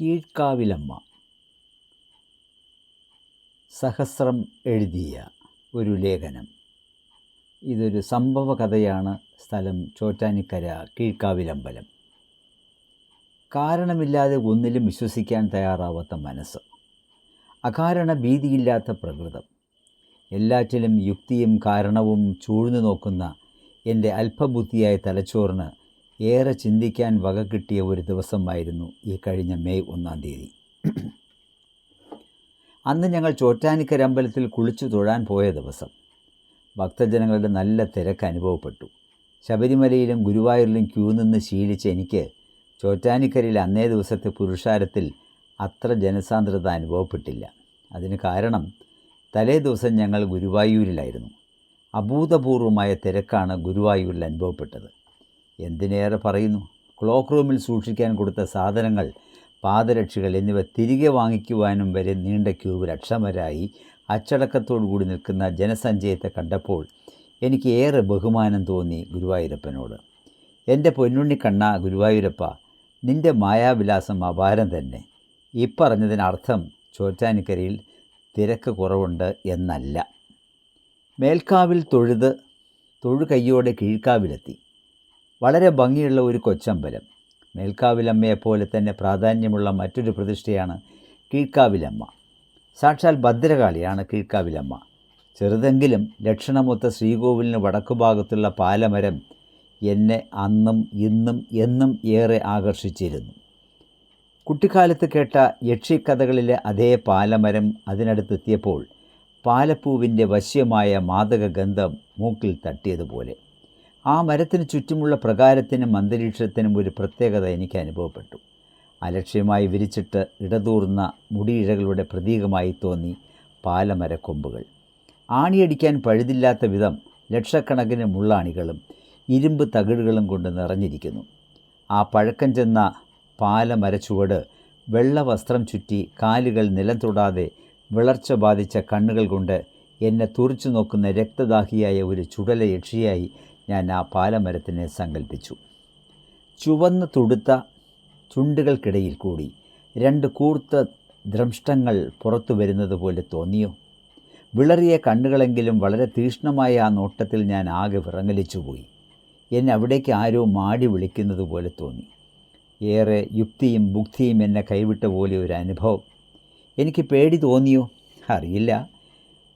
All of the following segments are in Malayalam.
കീഴ്ക്കാവിലമ്മ സഹസ്രം എഴുതിയ ഒരു ലേഖനം. ഇതൊരു സംഭവ കഥയാണ് സ്ഥലം ചോറ്റാനിക്കര കീഴ്ക്കാവിലമ്പലം കാരണമില്ലാതെ ഒന്നിലും വിശ്വസിക്കാൻ തയ്യാറാവാത്ത മനസ്സ്. അകാരണ ഭീതിയില്ലാത്ത പ്രകൃതം. എല്ലാറ്റിലും യുക്തിയും കാരണവും ചൂഴ്ന്നു നോക്കുന്ന എന്റെ അല്പബുദ്ധിയായ തലച്ചോറിന് ഏറെ ചിന്തിക്കാൻ വക കിട്ടിയ ഒരു ദിവസമായിരുന്നു ഈ കഴിഞ്ഞ മെയ് ഒന്നാം തീയതി. അന്ന് ഞങ്ങൾ ചോറ്റാനിക്കര അമ്പലത്തിൽ കുളിച്ചു തൊഴാൻ പോയ ദിവസം. ഭക്തജനങ്ങളുടെ നല്ല തിരക്ക് അനുഭവപ്പെട്ടു. ശബരിമലയിലും ഗുരുവായൂരിലും ക്യൂ നിന്ന് ശീലിച്ച എനിക്ക് ചോറ്റാനിക്കരയിൽ അന്നേ ദിവസത്തെ പുരുഷാരത്തിൽ അത്ര ജനസാന്ദ്രത അനുഭവപ്പെട്ടില്ല. അതിന് കാരണം തലേ ദിവസം ഞങ്ങൾ ഗുരുവായൂരിലായിരുന്നു. അഭൂതപൂർവമായ തിരക്കാണ് ഗുരുവായൂരിൽ അനുഭവപ്പെട്ടത്. എന്തിനേറെ പറയുന്നു? ക്ലോക്ക് റൂമിൽ സൂക്ഷിക്കാൻ കൊടുത്ത സാധനങ്ങൾ പാദരക്ഷകൾ എന്നിവ തിരികെ വാങ്ങിക്കുവാനും വരെ നീണ്ട ക്യൂവിൽ അക്ഷമരായി അച്ചടക്കത്തോടു കൂടി നിൽക്കുന്ന ജനസഞ്ചയത്തെ കണ്ടപ്പോൾ എനിക്ക് ഏറെ ബഹുമാനം തോന്നി ഗുരുവായൂരപ്പനോട്. എന്റെ പൊന്നുണ്ണി കണ്ണ ഗുരുവായൂരപ്പ നിന്റെ മായാവിലാസം അപാരം തന്നെ. ഇപ്പറഞ്ഞതിനർത്ഥം ചോറ്റാനിക്കരയിൽ തിരക്ക് കുറവുണ്ട് എന്നല്ല. മേൽക്കാവിൽ തൊഴുത് തൊഴു കീഴ്ക്കാവിലെത്തി. വളരെ ഭംഗിയുള്ള ഒരു കൊച്ചമ്പലം. മേൽക്കാവിലമ്മയെപ്പോലെ തന്നെ പ്രാധാന്യമുള്ള മറ്റൊരു പ്രതിഷ്ഠയാണ് കീഴ്ക്കാവിലമ്മ. സാക്ഷാൽ ഭദ്രകാളിയാണ് കീഴ്ക്കാവിലമ്മ. ചെറുതെങ്കിലും ലക്ഷണമൊത്ത ശ്രീകോവിലിന് വടക്കുഭാഗത്തുള്ള പാലമരം എന്നെ അന്നും ഇന്നും എന്നും ഏറെ ആകർഷിച്ചിരുന്നു. കുട്ടിക്കാലത്ത് കേട്ട യക്ഷിക്കഥകളിലെ അതേ പാലമരം അതിനടുത്തെത്തിയപ്പോൾ പാലപ്പൂവിന്റെ വശ്യമായ മാതക ഗന്ധം മൂക്കിൽ തട്ടിയതുപോലെ. ആ മരത്തിന് ചുറ്റുമുള്ള പ്രകാരത്തിനും അന്തരീക്ഷത്തിനും ഒരു പ്രത്യേകത എനിക്ക് അനുഭവപ്പെട്ടു. അലക്ഷ്യമായി വിരിച്ചിട്ട് ഇടതൂർന്ന മുടിയിഴകളുടെ പ്രതീകമായി തോന്നി പാലമരക്കൊമ്പുകൾ. ആണിയടിക്കാൻ പഴുതില്ലാത്ത വിധം ലക്ഷക്കണക്കിന് മുള്ളാണികളും ഇരുമ്പ് തകിടുകളും കൊണ്ട് നിറഞ്ഞിരിക്കുന്നു. ആ പഴക്കം ചെന്ന പാലമരച്ചുവട് വെള്ള വസ്ത്രം ചുറ്റി കാലുകൾ നിലം തൊടാതെ വിളർച്ച ബാധിച്ച കണ്ണുകൾ കൊണ്ട് എന്നെ തുറിച്ചു നോക്കുന്ന രക്തദാഹിയായ ഒരു ചുടല യക്ഷിയായി ഞാൻ ആ പാലമരത്തിനെ സങ്കല്പിച്ചു ചുവന്ന് തുടുത്ത ചുണ്ടുകൾക്കിടയിൽ കൂടി രണ്ട് കൂർത്ത ദ്രംഷ്ടങ്ങൾ പുറത്തു വരുന്നത് പോലെ തോന്നിയോ? വിളറിയ കണ്ണുകളെങ്കിലും വളരെ തീഷ്ണമായ ആ നോട്ടത്തിൽ ഞാൻ ആകെ വിറങ്ങലിച്ചുപോയി. എന്നെ അവിടേക്ക് ആരോ മാടി വിളിക്കുന്നത് പോലെ തോന്നി. ഏറെ യുക്തിയും ബുദ്ധിയും എന്നെ കൈവിട്ട പോലെ ഒരു അനുഭവം. എനിക്ക് പേടി തോന്നിയോ? അറിയില്ല.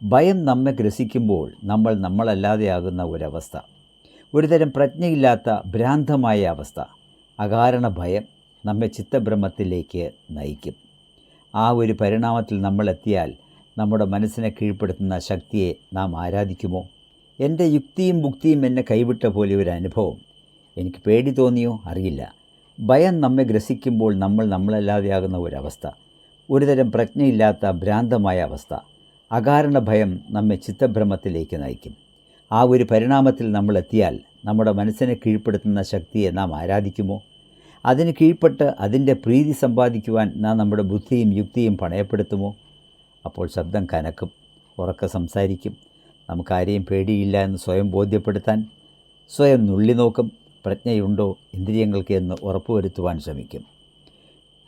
ഭയം നമ്മെ ഗ്രസിക്കുമ്പോൾ നമ്മൾ നമ്മളല്ലാതെയാകുന്ന ഒരവസ്ഥ. ഒരുതരം പ്രജ്ഞയില്ലാത്ത ഭ്രാന്തമായ അവസ്ഥ. അകാരണ ഭയം നമ്മെ ചിത്തബ്രഹ്മത്തിലേക്ക് നയിക്കും. ആ ഒരു പരിണാമത്തിൽ നമ്മളെത്തിയാൽ നമ്മുടെ മനസ്സിനെ കീഴ്പ്പെടുത്തുന്ന ശക്തിയെ നാം ആരാധിക്കുമോ? എന്റെ യുക്തിയും ബുക്തിയും എന്നെ കൈവിട്ട പോലെ ഒരു അനുഭവം എനിക്ക് പേടി തോന്നിയോ? അറിയില്ല. ഭയം നമ്മെ ഗ്രസിക്കുമ്പോൾ നമ്മൾ നമ്മളല്ലാതെയാകുന്ന ഒരവസ്ഥ. ഒരുതരം പ്രജ്ഞയില്ലാത്ത ഭ്രാന്തമായ അവസ്ഥ. അകാരണ ഭയം നമ്മെ ചിത്തഭ്രമത്തിലേക്ക് നയിക്കും. ആ ഒരു പരിണാമത്തിൽ നമ്മൾ എത്തിയാൽ നമ്മുടെ മനസ്സിനെ കീഴ്പ്പെടുത്തുന്ന ശക്തിയെ നാം ആരാധിക്കുമോ? അതിന് കീഴ്പ്പെട്ട് അതിന്റെ പ്രീതി സമ്പാദിക്കുവാൻ നാം നമ്മുടെ ബുദ്ധിയും യുക്തിയും പണയപ്പെടുത്തുമോ? അപ്പോൾ ശബ്ദം കനക്കും ഉറക്ക സംസാരിക്കും. നമുക്കാരെയും പേടിയില്ല എന്ന് സ്വയം ബോധ്യപ്പെടുത്താൻ സ്വയം നുള്ളി നോക്കും. പ്രജ്ഞയുണ്ടോ? ഇന്ദ്രിയങ്ങൾക്ക് എന്ന് ഉറപ്പുവരുത്തുവാൻ ശ്രമിക്കും.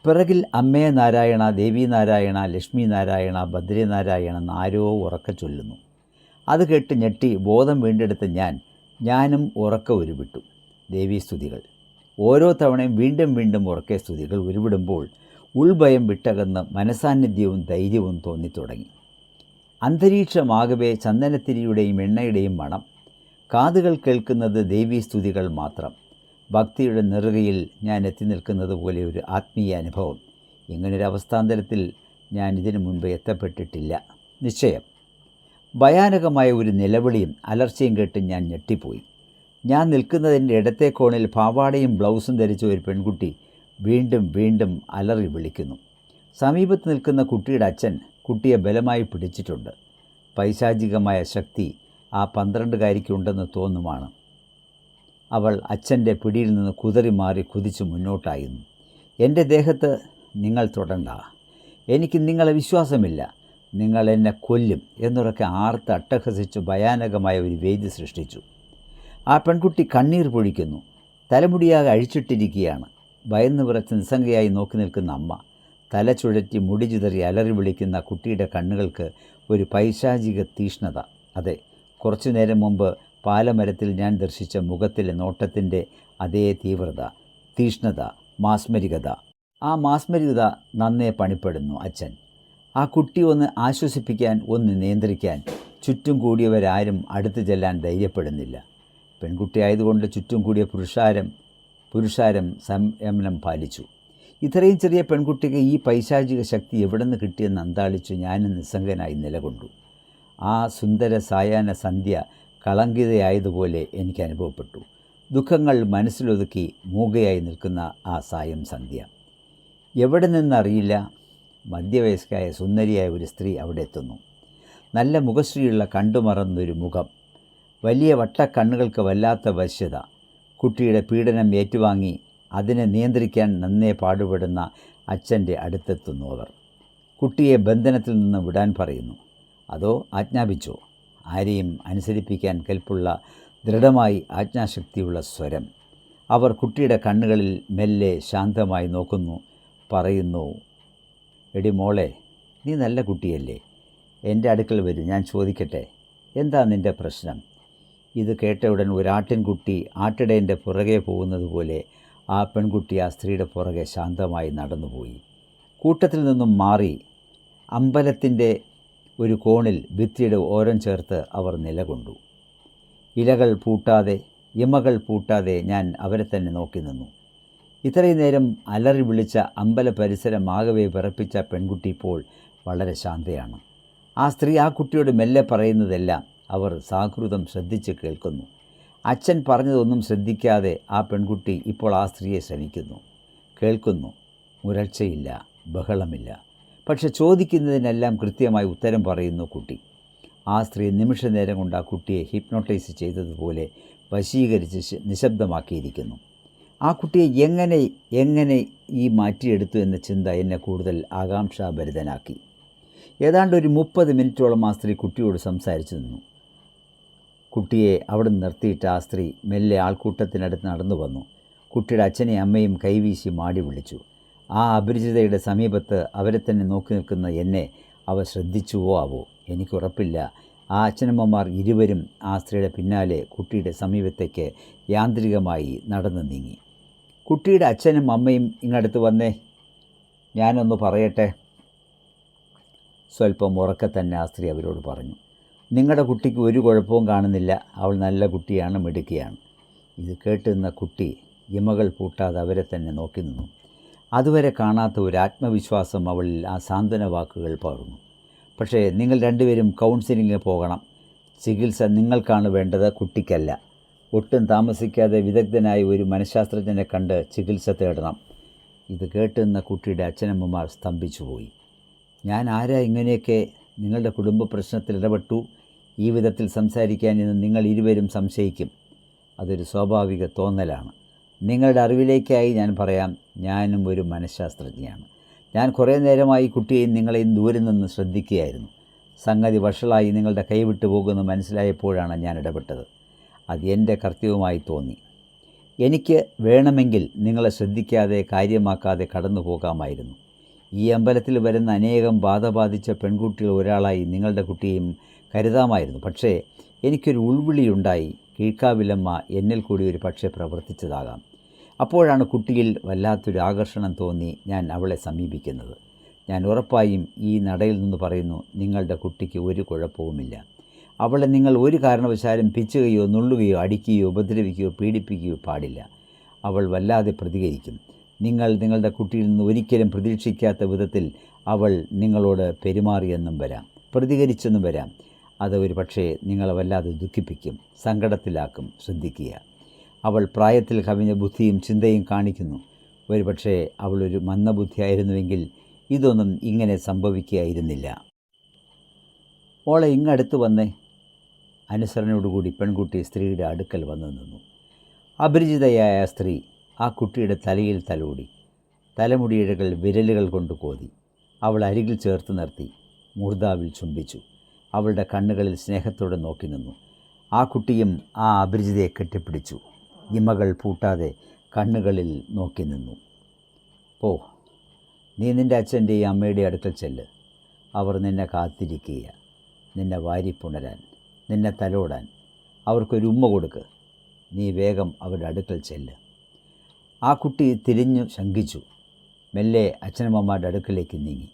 പിറകിൽ അമ്മേ നാരായണ ദേവി നാരായണ ലക്ഷ്മി നാരായണ ഭദ്രി നാരായണ എന്നാരോ ഉറക്ക ചൊല്ലുന്നു. അത് കേട്ട് ഞെട്ടി ബോധം വീണ്ടെടുത്ത ഞാൻ ഞാനും ഉറക്ക ഉരുവിട്ടു. ദേവീസ്തുതികൾ ഓരോ തവണയും വീണ്ടും വീണ്ടും ഉറക്കെ സ്തുതികൾ ഉരുവിടുമ്പോൾ ഉൾഭയം വിട്ടകന്ന് മനസാന്നിധ്യവും ധൈര്യവും തോന്നിത്തുടങ്ങി. അന്തരീക്ഷമാകവേ ചന്ദനത്തിരിയുടെയും എണ്ണയുടെയും മണം. കാതുകൾ കേൾക്കുന്നത് ദേവീസ്തുതികൾ മാത്രം. ഭക്തിയുടെ നെറുകയിൽ ഞാൻ എത്തി നിൽക്കുന്നത് പോലെ ഒരു ആത്മീയ അനുഭവം. ഇങ്ങനൊരു അവസ്ഥാന്തരത്തിൽ ഞാൻ ഇതിനു മുൻപ് എത്തപ്പെട്ടിട്ടില്ല. നിശ്ചയം. ഭയാനകമായ ഒരു നിലവിളിയും അലർച്ചയും കേട്ട് ഞാൻ ഞെട്ടിപ്പോയി. ഞാൻ നിൽക്കുന്നതിന്റെ ഇടത്തെ കോണിൽ പാവാടയും ബ്ലൗസും ധരിച്ച ഒരു പെൺകുട്ടി വീണ്ടും വീണ്ടും അലറി വിളിക്കുന്നു. സമീപത്ത് നിൽക്കുന്ന കുട്ടിയുടെ അച്ഛൻ കുട്ടിയെ ബലമായി പിടിച്ചിട്ടുണ്ട്. പൈശാചികമായ ശക്തി ആ പന്ത്രണ്ടുകാരിക്കുണ്ടെന്ന് തോന്നുമാണ്. അവൾ അച്ഛന്റെ പിടിയിൽ നിന്ന് കുതറി മാറി കുതിച്ച് മുന്നോട്ടായിരുന്നു. എന്റെ ദേഹത്ത് നിങ്ങൾ തൊടണ്ട. എനിക്ക് നിങ്ങളെ വിശ്വാസമില്ല. നിങ്ങൾ എന്നെ കൊല്ലും എന്നുറക്കെ ആർത്ത് അട്ടഹസിച്ച് ഭയാനകമായ ഒരു വേദി സൃഷ്ടിച്ചു. ആ പെൺകുട്ടി കണ്ണീർ പൊഴിക്കുന്നു. തലമുടിയാകെ അഴിച്ചിട്ടിരിക്കുകയാണ്. ഭയന്ന് വിറച്ച് നിസ്സംഗയായി നോക്കി നിൽക്കുന്ന അമ്മ തല ചുഴറ്റി മുടി ചിതറി അലറി വിളിക്കുന്ന കുട്ടിയുടെ കണ്ണുകൾക്ക് ഒരു പൈശാചിക തീഷ്ണത. അതെ കുറച്ചു നേരം മുമ്പ് പാലമരത്തിൽ ഞാൻ ദർശിച്ച മുഖത്തിലെ നോട്ടത്തിന്റെ അതേ തീവ്രത തീഷ്ണത മാസ്മരികത. ആ മാസ്മരികത നന്നേ പണിപ്പെടുന്നു അച്ഛൻ. ആ കുട്ടി ഒന്ന് ആശ്വസിപ്പിക്കാൻ ഒന്ന് നിയന്ത്രിക്കാൻ. ചുറ്റും കൂടിയവരാരും അടുത്ത് ചെല്ലാൻ ധൈര്യപ്പെടുന്നില്ല. പെൺകുട്ടി ആയതുകൊണ്ട് ചുറ്റും കൂടിയ പുരുഷാരം പുരുഷാരം സംയമനം പാലിച്ചു. ഇത്രയും ചെറിയ പെൺകുട്ടിക്ക് ഈ പൈശാചിക ശക്തി എവിടെ നിന്ന് കിട്ടിയെന്ന് അന്താളിച്ചു ഞാനും നിസ്സംഗനായി നിലകൊണ്ടു. ആ സുന്ദര സായാഹ്ന സന്ധ്യ കളങ്കിതയായതുപോലെ എനിക്ക് അനുഭവപ്പെട്ടു. ദുഃഖങ്ങൾ മനസ്സിലൊതുക്കി മൂകയായി നിൽക്കുന്ന ആ സായം സന്ധ്യ. എവിടെ നിന്നറിയില്ല. മധ്യവയസ്കായ സുന്ദരിയായ ഒരു സ്ത്രീ അവിടെ എത്തുന്നു. നല്ല മുഖശ്രീയുള്ള കണ്ടുമറന്നൊരു മുഖം. വലിയ വട്ടക്കണ്ണുകൾക്ക് വല്ലാത്ത വശ്യത. കുട്ടിയുടെ പീഡനം ഏറ്റുവാങ്ങി അതിനെ നിയന്ത്രിക്കാൻ നന്നേ പാടുപെടുന്ന അച്ഛന്റെ അടുത്തെത്തുന്നു അവർ. കുട്ടിയെ ബന്ധനത്തിൽ നിന്ന് വിടാൻ പറയുന്നു. അതോ ആജ്ഞാപിച്ചോ? ആരെയും അനുസരിപ്പിക്കാൻ കെൽപ്പുള്ള ദൃഢമായി ആജ്ഞാശക്തിയുള്ള സ്വരം. അവർ കുട്ടിയുടെ കണ്ണുകളിൽ മെല്ലെ ശാന്തമായി നോക്കുന്നു പറയുന്നു എടി മോളെ നീ നല്ല കുട്ടിയല്ലേ. എന്റെ അടുക്കൽ വരും ഞാൻ ചോദിക്കട്ടെ. എന്താ നിന്റെ പ്രശ്നം? ഇത് കേട്ട ഉടൻ ഒരാട്ടിൻകുട്ടി ആട്ടിടേന്റെ പുറകെ പോകുന്നത് പോലെ ആ പെൺകുട്ടി ആ സ്ത്രീയുടെ പുറകെ ശാന്തമായി നടന്നുപോയി. കൂട്ടത്തിൽ നിന്നും മാറി അമ്പലത്തിന്റെ ഒരു കോണിൽ ഭിത്തിയുടെ ഓരം ചേർത്ത് അവർ നിലകൊണ്ടു. ഇലകൾ പൂട്ടാതെ ഇമകൾ പൂട്ടാതെ ഞാൻ അവരെ തന്നെ നോക്കി നിന്നു. ഇത്രയും നേരം അലറി വിളിച്ച അമ്പല പരിസരം ആകവെ വിറപ്പിച്ച പെൺകുട്ടി ഇപ്പോൾ വളരെ ശാന്തയാണ്. ആ സ്ത്രീ ആ കുട്ടിയോട് മെല്ലെ പറയുന്നതെല്ലാം അവർ സാഹൃതം ശ്രദ്ധിച്ച് കേൾക്കുന്നു. അച്ഛൻ പറഞ്ഞതൊന്നും ശ്രദ്ധിക്കാതെ ആ പെൺകുട്ടി ഇപ്പോൾ ആ സ്ത്രീയെ ശ്രമിക്കുന്നു കേൾക്കുന്നു. മുരൾച്ചയില്ല ബഹളമില്ല. പക്ഷെ ചോദിക്കുന്നതിനെല്ലാം കൃത്യമായി ഉത്തരം പറയുന്നു കുട്ടി. ആ സ്ത്രീ നിമിഷ നേരം കൊണ്ട് ആ കുട്ടിയെ ഹിപ്നോട്ടൈസ് ചെയ്തതുപോലെ വശീകരിച്ച് നിശബ്ദമാക്കിയിരിക്കുന്നു. ആ കുട്ടിയെ എങ്ങനെ എങ്ങനെ ഈ മാറ്റിയെടുത്തു എന്ന ചിന്ത എന്നെ കൂടുതൽ ആകാംക്ഷാഭരിതനാക്കി. ഏതാണ്ട് ഒരു മുപ്പത് മിനിറ്റോളം ആ സ്ത്രീ കുട്ടിയോട് സംസാരിച്ചു നിന്നു. കുട്ടിയെ അവിടെ നിർത്തിയിട്ട് ആ സ്ത്രീ മെല്ലെ ആൾക്കൂട്ടത്തിനടുത്ത് നടന്നു വന്നു. കുട്ടിയുടെ അച്ഛനെയും അമ്മയും കൈവീശി മാടി വിളിച്ചു. ആ അപരിചിതയുടെ സമീപത്ത് അവരെ തന്നെ നോക്കി നിൽക്കുന്ന എന്നെ അവ ശ്രദ്ധിച്ചുവോ ആവോ? എനിക്കുറപ്പില്ല ആ അച്ഛനമ്മമാർ ഇരുവരും ആ സ്ത്രീയുടെ പിന്നാലെ കുട്ടിയുടെ സമീപത്തേക്ക് യാന്ത്രികമായി നടന്നു നീങ്ങി. കുട്ടിയുടെ അച്ഛനും അമ്മയും ഇങ്ങടുത്ത് വന്നേ. ഞാനൊന്ന് പറയട്ടെ? സ്വല്പം ഉറക്കെ തന്നെ ആ സ്ത്രീ അവരോട് പറഞ്ഞു. നിങ്ങളുടെ കുട്ടിക്ക് ഒരു കുഴപ്പവും കാണുന്നില്ല. അവൾ നല്ല കുട്ടിയാണ് മിടുക്കിയാണ്. ഇത് കേട്ട് നിന്ന കുട്ടി ഇമകൾ പൂട്ടാതെ അവരെ തന്നെ നോക്കി നിന്നു. അതുവരെ കാണാത്ത ഒരു ആത്മവിശ്വാസം അവളിൽ ആ സാന്ത്വന വാക്കുകൾ പകർന്നു. പക്ഷേ നിങ്ങൾ രണ്ടുപേരും കൗൺസിലിങ്ങിന് പോകണം. ചികിത്സ നിങ്ങൾക്കാണ് വേണ്ടത് കുട്ടിക്കല്ല. ഒട്ടും താമസിക്കാതെ വിദഗ്ധനായ ഒരു മനഃശാസ്ത്രജ്ഞനെ കണ്ട് ചികിത്സ തേടണം. ഇത് കേട്ടുന്ന കുട്ടിയുടെ അച്ഛനമ്മമാർ സ്തംഭിച്ചുപോയി. ഞാൻ ആരാ ഇങ്ങനെയൊക്കെ നിങ്ങളുടെ കുടുംബ പ്രശ്നത്തിൽ ഇടപെട്ടു? ഈ വിധത്തിൽ സംസാരിക്കാൻ ഇന്ന് നിങ്ങൾ ഇരുവരും സംശയിക്കും. അതൊരു സ്വാഭാവിക തോന്നലാണ്. നിങ്ങളുടെ അറിവിലേക്കായി ഞാൻ പറയാം ഞാനും ഒരു മനഃശാസ്ത്രജ്ഞയാണ്. ഞാൻ കുറേ നേരമായി കുട്ടിയെയും നിങ്ങളെയും ദൂരെ നിന്ന് ശ്രദ്ധിക്കുകയായിരുന്നു. സംഗതി വഷളായി നിങ്ങളുടെ കൈവിട്ടു പോകുമെന്ന് മനസ്സിലായപ്പോഴാണ് ഞാൻ ഇടപെട്ടത്. അത് എന്റെ കർത്തവ്യമായി തോന്നി. എനിക്ക് വേണമെങ്കിൽ നിങ്ങളെ ശ്രദ്ധിക്കാതെ കാര്യമാക്കാതെ കടന്നു പോകാമായിരുന്നു. ഈ അമ്പലത്തിൽ വരുന്ന അനേകം ബാധ ബാധിച്ച പെൺകുട്ടികൾ ഒരാളായി നിങ്ങളുടെ കുട്ടിയും കരുതാമായിരുന്നു. പക്ഷേ എനിക്കൊരു ഉൾവിളിയുണ്ടായി കീഴ്ക്കാവിലമ്മ എന്നിൽ കൂടി ഒരു പക്ഷേ പ്രവർത്തിച്ചതാകാം. അപ്പോഴാണ് കുട്ടിയിൽ വല്ലാത്തൊരു ആകർഷണം തോന്നി ഞാൻ അവളെ സമീപിക്കുന്നത്. ഞാൻ ഉറപ്പായും ഈ നടയിൽ നിന്ന് പറയുന്നു നിങ്ങളുടെ കുട്ടിക്ക് ഒരു കുഴപ്പവുമില്ല. അവളെ നിങ്ങൾ ഒരു കാരണവശാലും പിച്ചുകയോ നുള്ളുകയോ അടിക്കുകയോ ഉപദ്രവിക്കുകയോ പീഡിപ്പിക്കുകയോ പാടില്ല. അവൾ വല്ലാതെ പ്രതികരിക്കും. നിങ്ങൾ നിങ്ങളുടെ കുട്ടിയിൽ നിന്ന് ഒരിക്കലും പ്രതീക്ഷിക്കാത്ത വിധത്തിൽ അവൾ നിങ്ങളോട് പെരുമാറിയെന്നും വരാം പ്രതികരിച്ചെന്നും വരാം. അത് ഒരു പക്ഷേ നിങ്ങളെ വല്ലാതെ ദുഃഖിപ്പിക്കും സങ്കടത്തിലാക്കും. ശ്രദ്ധിക്കുക. അവൾ പ്രായത്തിൽ കവിഞ്ഞ ബുദ്ധിയും ചിന്തയും കാണിക്കുന്നു. ഒരുപക്ഷേ അവളൊരു മന്ദബുദ്ധിയായിരുന്നുവെങ്കിൽ ഇതൊന്നും ഇങ്ങനെ സംഭവിക്കുകയായിരുന്നില്ല ഓളെ ഇങ്ങടുത്ത് വന്നേ. അനുസരണയോടുകൂടി പെൺകുട്ടി സ്ത്രീയുടെ അടുക്കൽ വന്നു നിന്നു. അപരിചിതയായ സ്ത്രീ ആ കുട്ടിയുടെ തലയിൽ തലോടി. തലമുടിയിഴകൾ വിരലുകൾ കൊണ്ട് കോതി. അവൾ അരികിൽ ചേർത്ത് നിർത്തി. മുർദാവിൽ ചുംബിച്ചു. അവളുടെ കണ്ണുകളിൽ സ്നേഹത്തോടെ നോക്കി നിന്നു. ആ കുട്ടിയും ആ അപരിചിതയെ കെട്ടിപ്പിടിച്ചു. ഇമകൾ പൂട്ടാതെ കണ്ണുകളിൽ നോക്കി നിന്നു. പോ നീ നിന്റെ അച്ഛന്റെയും അമ്മയുടെയും അടുക്കൽ ചെല്ല്. അവർ നിന്നെ കാത്തിരിക്കുക നിന്നെ വാരിപ്പുണരാൻ നിന്നെ തലോടാൻ. അവർക്കൊരു ഉമ്മ കൊടുക്ക്. നീ വേഗം അവരുടെ അടുക്കൽ ചെല്ല്. ആ കുട്ടി തിരിഞ്ഞു ശങ്കിച്ചു. മെല്ലെ അച്ഛനമ്മമാരുടെ അടുക്കലേക്ക് നീങ്ങി.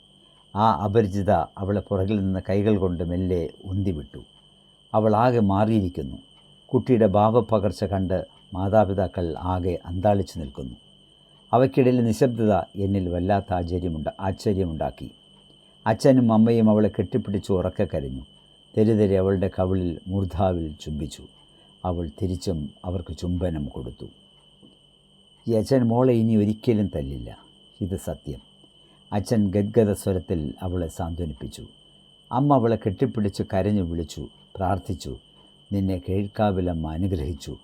ആ അപരിചിത അവളെ പുറകിൽ നിന്ന് കൈകൾ കൊണ്ട് മെല്ലെ ഉന്തിവിട്ടു. അവൾ ആകെ മാറിയിരിക്കുന്നു. കുട്ടിയുടെ ഭാവപ്പകർച്ച കണ്ട് മാതാപിതാക്കൾ ആകെ അന്താളിച്ചു നിൽക്കുന്നു. അവയ്ക്കിടയിൽ നിശബ്ദത എന്നിൽ വല്ലാത്ത ആചര്യമുണ്ട് ആശ്ചര്യമുണ്ടാക്കി. അച്ഛനും അമ്മയും അവളെ കെട്ടിപ്പിടിച്ച് ഉറക്കെ കരഞ്ഞു. തെരുതെരെ അവളുടെ കവിളിൽ മൂർധാവിൽ ചുംബിച്ചു. അവൾ തിരിച്ചും അവർക്ക് ചുംബനം കൊടുത്തു. ഈ അച്ഛൻ മോളെ ഇനി ഒരിക്കലും തല്ലില്ല. ഇത് സത്യം. അച്ഛൻ ഗദ്ഗത സ്വരത്തിൽ അവളെ സാന്ത്വനിപ്പിച്ചു. അമ്മ അവളെ കെട്ടിപ്പിടിച്ച് കരഞ്ഞു വിളിച്ചു പ്രാർത്ഥിച്ചു. നിന്നെ കേൾക്കാവിലമ്മ അനുഗ്രഹിച്ചു.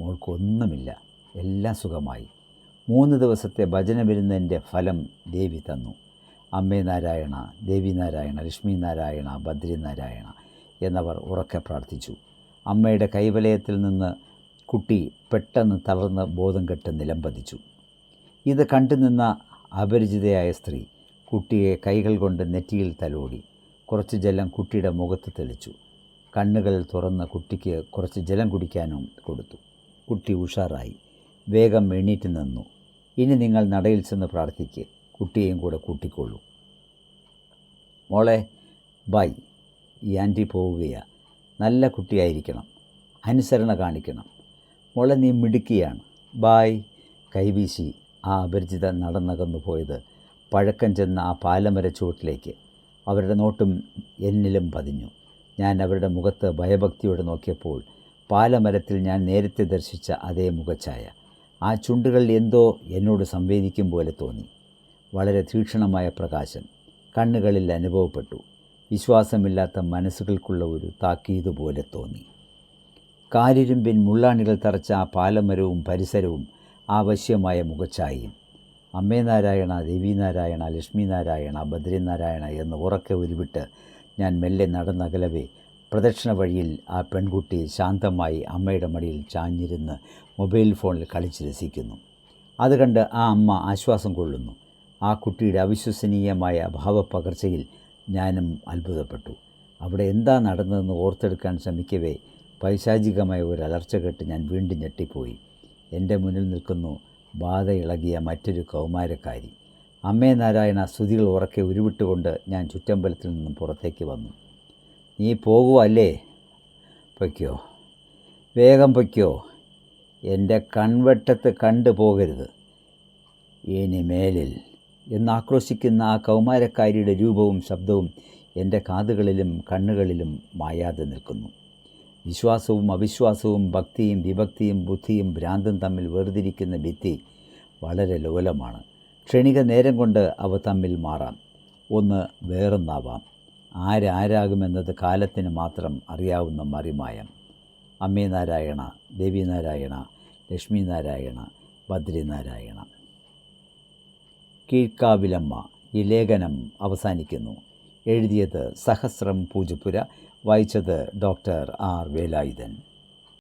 മോൾക്കൊന്നുമില്ല. എല്ലാം സുഖമായി. മൂന്ന് ദിവസത്തെ ഭജന വിരുന്നതിന്റെ ഫലം ദേവി തന്നു. അമ്മേ നാരായണ ദേവി നാരായണ ലക്ഷ്മി നാരായണ ബദ്രി നാരായണ എന്നവർ ഉറക്കെ പ്രാർത്ഥിച്ചു. അമ്മയുടെ കൈവലയത്തിൽ നിന്ന് കുട്ടി പെട്ടെന്ന് തളർന്ന് ബോധം കെട്ട് നിലംപതിച്ചു. ഇത് കണ്ടുനിന്ന അപരിചിതയായ സ്ത്രീ കുട്ടിയെ കൈകൾ കൊണ്ട് നെറ്റിയിൽ തലോടി കുറച്ച് ജലം കുട്ടിയുടെ മുഖത്ത് തെളിച്ചു. കണ്ണുകൾ തുറന്ന് കുട്ടിക്ക് കുറച്ച് ജലം കുടിക്കാനും കൊടുത്തു. കുട്ടി ഉഷാറായി. വേഗം എണീറ്റ് നിന്നു. ഇനി നിങ്ങൾ നടയിൽ ചെന്ന് പ്രാർത്ഥിക്ക്. കുട്ടിയെയും കൂടെ കൂട്ടിക്കൊള്ളൂ. മോളെ ബൈ ഈ ആന്റി പോവുകയാണ് നല്ല കുട്ടിയായിരിക്കണം. അനുസരണ കാണിക്കണം. മോളെ നീ മിടുക്കിയാണ്. ബായ്. കൈവീശി. ആ അപരിചിത നടന്നകന്നു പോയത് പഴക്കം ചെന്ന ആ പാലമര ചുവട്ടിലേക്ക്. അവരുടെ നോട്ടും എന്നിലും പതിഞ്ഞു. ഞാൻ അവരുടെ മുഖത്ത് ഭയഭക്തിയോടെ നോക്കിയപ്പോൾ പാലമരത്തിൽ ഞാൻ നേരത്തെ ദർശിച്ച അതേ മുഖഛായ ആ ചുണ്ടുകൾ എന്തോ എന്നോട് സംവേദിക്കും പോലെ തോന്നി. വളരെ തീക്ഷണമായ പ്രകാശം. കണ്ണുകളിൽ അനുഭവപ്പെട്ടു. വിശ്വാസമില്ലാത്ത മനസ്സുകൾക്കുള്ള ഒരു താക്കീത് പോലെ തോന്നി. കാരിരുമ്പിൻ മുള്ളാണികൾ തറച്ച ആ പാലമരവും പരിസരവും ആവശ്യമായ മുഖഛായയും അമ്മേ നാരായണ ദേവി നാരായണ ലക്ഷ്മി നാരായണ ബദ്രിനാരായണ എന്ന് ഉറക്കെ ഉരുവിട്ട് ഞാൻ മെല്ലെ നടന്നകലവേ പ്രദക്ഷിണ വഴിയിൽ ആ പെൺകുട്ടി ശാന്തമായി അമ്മയുടെ മടിയിൽ ചാഞ്ഞിരുന്ന് മൊബൈൽ ഫോണിൽ കളിച്ച് രസിക്കുന്നു. അത് കണ്ട് ആ അമ്മ ആശ്വാസം കൊള്ളുന്നു. ആ കുട്ടിയുടെ അവിശ്വസനീയമായ ഭാവപ്പകർച്ചയിൽ ഞാനും അത്ഭുതപ്പെട്ടു. അവിടെ എന്താ നടന്നതെന്ന് ഓർത്തെടുക്കാൻ ശ്രമിക്കവേ പൈശാചികമായ ഒരു അലർച്ച കേട്ട് ഞാൻ വീണ്ടും ഞെട്ടിപ്പോയി. എന്റെ മുന്നിൽ നിൽക്കുന്നു ബാധ ഇളകിയ മറ്റൊരു കൗമാരക്കാരി. അമ്മേ നാരായണ സ്തുതികൾ ഉറക്കെ ഉരുവിട്ടുകൊണ്ട് ഞാൻ ചുറ്റമ്പലത്തിൽ നിന്നും പുറത്തേക്ക് വന്നു. നീ പോകുവല്ലേ? പൊയ്ക്കോ. വേഗം പൊയ്ക്കോ. എന്റെ കൺവെട്ടത്ത് കണ്ടു പോകരുത്. ഇനി മേലിൽ എന്നാക്രോശിക്കുന്ന ആ കൗമാരക്കാരിയുടെ രൂപവും ശബ്ദവും എന്റെ കാതുകളിലും കണ്ണുകളിലും മായാതെ നിൽക്കുന്നു. വിശ്വാസവും അവിശ്വാസവും ഭക്തിയും വിഭക്തിയും ബുദ്ധിയും ഭ്രാന്തും തമ്മിൽ വേർതിരിക്കുന്ന ഭിത്തി വളരെ ലോലമാണ്. ക്ഷണിക നേരം കൊണ്ട് അവ തമ്മിൽ മാറാം. ഒന്ന് വേറൊന്നാവാം. ആരാരാകുമെന്നത് കാലത്തിന് മാത്രം അറിയാവുന്ന മറിമായം. അമ്മേ നാരായണ ദേവി നാരായണ ലക്ഷ്മി നാരായണ ബദ്രിനാരായണ കീഴ്ക്കാവിലമ്മ ഈ ലേഖനം അവസാനിക്കുന്നു. എഴുതിയത് സഹസ്രം പൂജപ്പുര വായിച്ചത് ഡോക്ടർ ആർ വേലായുധൻ.